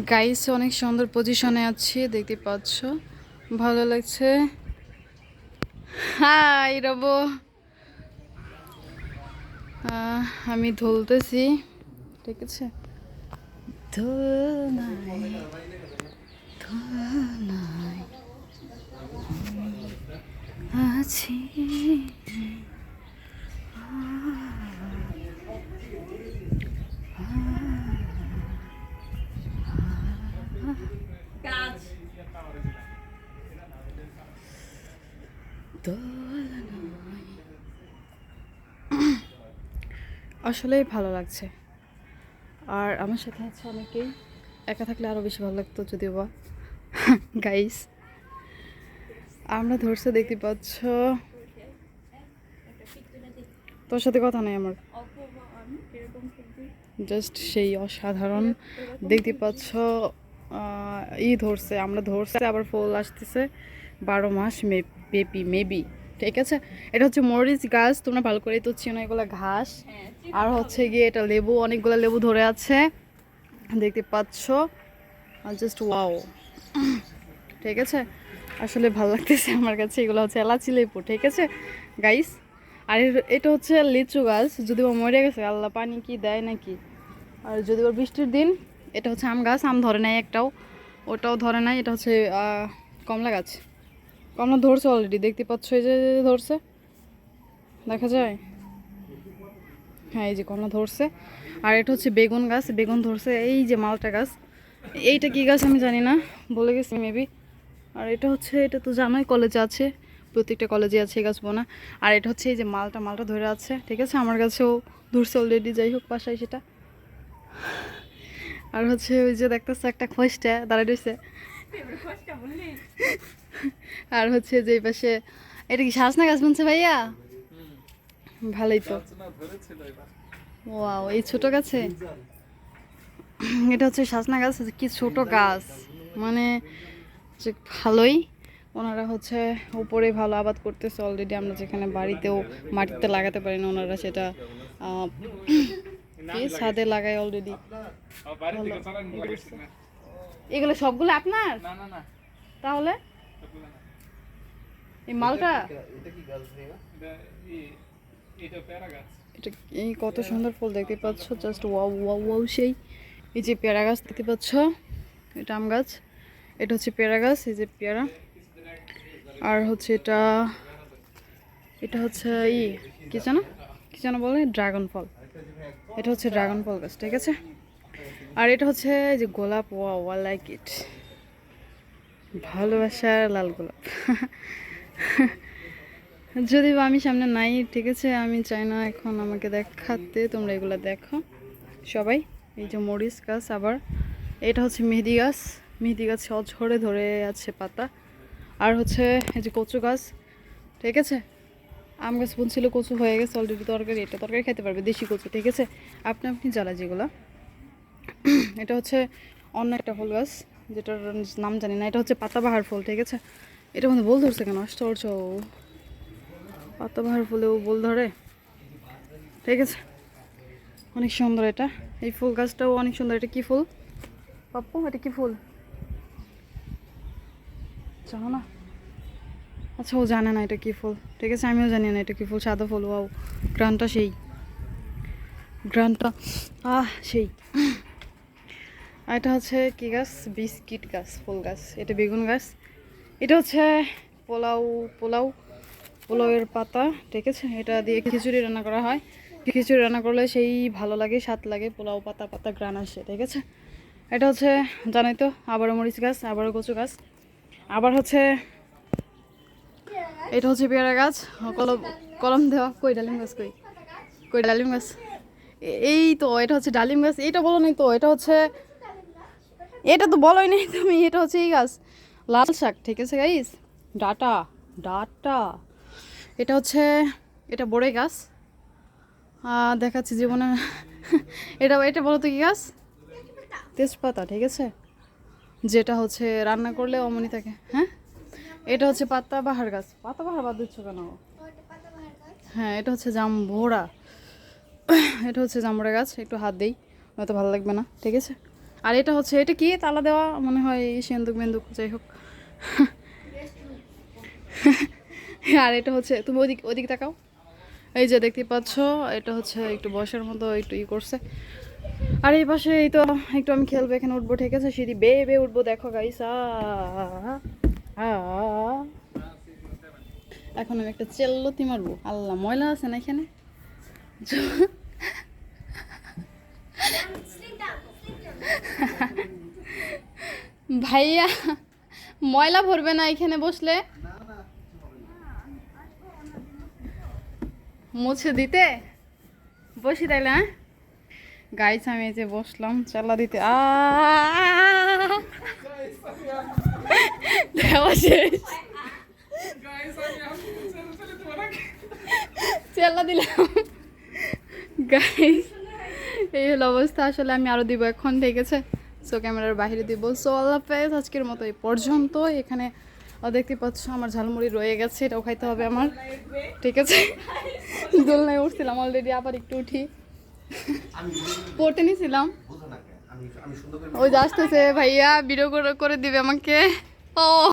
Guys অনেক সুন্দর পজিশনে আছি, দেখতে পাচ্ছ। ভালো লাগছে। হাই রবো। আমি ধুলতেছি, ঠিক আছে? আছি। আসলেই ভালো লাগছে। আর আমার সাথে আছে অনেকেই। একা থাকলে আরও বেশি ভালো লাগতো যদিও বা। গাইস আমরা ধরছে দেখতে পাচ্ছ। তোর সাথে কথা নেই আমার। জাস্ট সেই অসাধারণ দেখতে পাচ্ছ। ই ধরছে, আমরা ধরছে, আবার ফুল আসতেছে। বারো মাস পেপি মেবি ঠিক আছে? এটা হচ্ছে মরিচ গাছ তোমরা ভালো করেই তো চিনো এগুলো ঘাস। আর হচ্ছে গিয়ে এটা লেবু অনেকগুলো লেবু ধরে আছে। দেখতে পাচ্ছ? জাস্ট ওয়াও ঠিক আছে? আসলে ভালো লাগতেছে আমার কাছে এগুলো হচ্ছে এলাচি লেবু ঠিক আছে? গাইস আর এটা হচ্ছে লিচু গাছ যদিও মরে গেছে আল্লাহ পানি কি দেয় নাকি? আর যদি ওর বৃষ্টির দিন এটা হচ্ছে আম গাছ আম ধরে নাই একটাও ওটাও ধরে নাই এটা হচ্ছে কমলা গাছ। কমলা ধরছে অলরেডি দেখতে পাচ্ছ এই যে ধরছে? দেখা যায়? হ্যাঁ এই যে কমলা ধরছে। আর এটা হচ্ছে বেগুন গাছ, বেগুন ধরছে এই যে মালটা গাছ। এইটা কি গাছ আমি জানি না, বলে গেছি মেবি আর এটা হচ্ছে, এটা তো জানোই কলেজে আছে, প্রত্যেকটা কলেজে আছে এই গাছ বোনা আর এটা হচ্ছে এই যে মালটা মালটা ধরে আছে, ঠিক আছে? আমার কাছেও ধরছে অলরেডি যাই হোক, বাসায় সেটা। আর হচ্ছে ওই যে দেখতেছে একটা খোঁজটা, দাঁড়ায় রয়েছে। আর হচ্ছে যে পাশে, এটা কি শাসনা গাছ বলছে ভাইয়া? ভালোই তো। ওয়াও এই ছোট গাছে? এটা হচ্ছে শাসনা গাছ কি ছোট গাছ? মানে ভালোই। ওনারা হচ্ছে উপরে ভালো আবাদ করতেছে অলরেডি আমরা যেখানে বাড়িতেও মাটিতে লাগাতে পারি না, ওনারা সেটা ছাদে লাগায় অলরেডি এগুলো সবগুলো আপনার? না না না। তাহলে? এই মালটা? এটা ই- এটা পেয়ারা গাছ। এটা এই কত সুন্দর ফুল দেখতে পাচ্ছ জাস্ট ওয়াও ওয়াও ওয়াও সেই। এই যে পেয়ারা গাছ দেখতে পাচ্ছ এটা আম গাছ। এটা হচ্ছে পেয়ারা গাছ এই যে পেয়ারা। আর হচ্ছে এটা এটা হচ্ছে ই কি যেন? কি যেন বলে? ড্রাগন ফল। এটা হচ্ছে ড্রাগন ফল গাছ ঠিক আছে? আর এটা হচ্ছে যে গোলাপ ওয়া ওয়া লাইক ইট ভালোবাসার লাল গোলাপ। যদি আমি সামনে নাই, ঠিক আছে, আমি চাই না এখন আমাকে দেখাতে, তোমরা এগুলো দেখো। সবাই, এই যে মরিচ গাছ আবার, এটা হচ্ছে মেহেদি গাছ। মেহেদি গাছ ঝরে ধরে আছে পাতা। আর হচ্ছে এই যে কচু গাছ, ঠিক আছে? আম গাছ বলছিল কচু হয়ে গেছে অলরেডি তরকারি, এটা তরকারি খেতে পারবে, দেশি কচু, ঠিক আছে? আপনি আপনি জ্বালা যেগুলো। এটা হচ্ছে অন্য একটা ফুল গাছ, যেটার নাম জানি না। এটা হচ্ছে পাতাবাহার ফুল, ঠিক আছে? এটা মধ্যে বল ধরছে কেন? আশ্চর্য। পাতাবাহার ফুলেও বল ধরে, ঠিক আছে? অনেক সুন্দর এটা। এই ফুল গাছটাও অনেক সুন্দর। এটা কি ফুল? পাপ্পু, এটা কি ফুল? জানো না। আচ্ছা ও জানে না এটা কি ফুল, ঠিক আছে? আমিও জানি না এটা কি ফুল, সাদা ফুল ও গ্রানটা সেই। গ্রানটা, আহ, সেই। আর এটা হচ্ছে কি গাছ? বিস্কিট গাছ, ফুল গাছ। এটা বেগুন গাছ। এটা হচ্ছে পোলাও পোলাও, পোলাওয়ের পাতা, ঠিক আছে? এটা দিয়ে খিচুড়ি রান্না করা হয়। খিচুড়ি রান্না করলে সেই ভালো লাগে, স্বাদ লাগে, পোলাও, পাতা পাতা গ্রান আসে, ঠিক আছে? এটা হচ্ছে, জানাই তো, আবারও মরিচ গাছ, আবারও কচু গাছ। আবার হচ্ছে, এটা হচ্ছে পেয়ারা গাছ। কলম কলম দেওয়া। কই ডালিম গাছ, কই? কই ডালিম গাছ? এই তো, এটা হচ্ছে ডালিম গাছ। এটা বলো নাই তো, এটা হচ্ছে এটা তো বলোই নেই তুমি, এটা হচ্ছে এই গাছ। লাল শাক, ঠিক আছে গাইস ডাটা ডাটা। এটা হচ্ছে, এটা বড়ে গাছ। দেখাচ্ছি জীবনে। এটা এটা বলো তো কি গাছ? তেজপাতা, ঠিক আছে? যেটা হচ্ছে রান্না করলে অমনি থাকে। হ্যাঁ? এটা হচ্ছে পাতা বাহার গাছ। পাতা বাহার বাদ দিচ্ছ কেন? হ্যাঁ এটা হচ্ছে জাম্বুরা এটা হচ্ছে জাম্বুরা গাছ, একটু হাত দিই, নয়তো ভালো লাগবে না, ঠিক আছে? আর এটা হচ্ছে, এটা কি? তালা দেওয়া মনে হয় সেন্দুক মেন্দুক যাই হোক। আর এটা হচ্ছে, তুমি ওদিক ওদিক তাকাও। এই যে দেখতে পাচ্ছ, এটা হচ্ছে একটু বসার মতো, একটু ই করছে। আর এই পাশে এই তো, একটু আমি খেলব, এখানে উঠবো, ঠিক আছে? সিঁড়ি বে বে উঠবো, দেখো গাইস এখন আমি একটা চেল্লতি মারবো। আল্লাহ, ময়লা আছে না এখানে? ভাইয়া, ময়লা ভরবে না এখানে বসলে? মুছে দিতে? বসি তাইলে হ্যাঁ? গাইছ আমি যে বসলাম, চালা দিতে। আ দেওয়া চেল্লা দিলাম। গাইস এই হলো অবস্থা। আসলে আমি আরও দিব, এখন ঠিক আছে সো ক্যামেরার বাইরে দিব সো আল্লাহ হাফেজ আজকের মতো এই পর্যন্ত এখানে দেখতে পাচ্ছ আমার ঝালমুড়ি রয়ে গেছে এটাও খাইতে হবে আমার। ঠিক আছে? দোলনায় উঠছিলাম অলরেডি আবার একটু উঠি। পড়তে নিয়েছিলাম ওই যে আসতেছে ভাইয়া ভিডিও করে করে দিবে আমাকে। ও।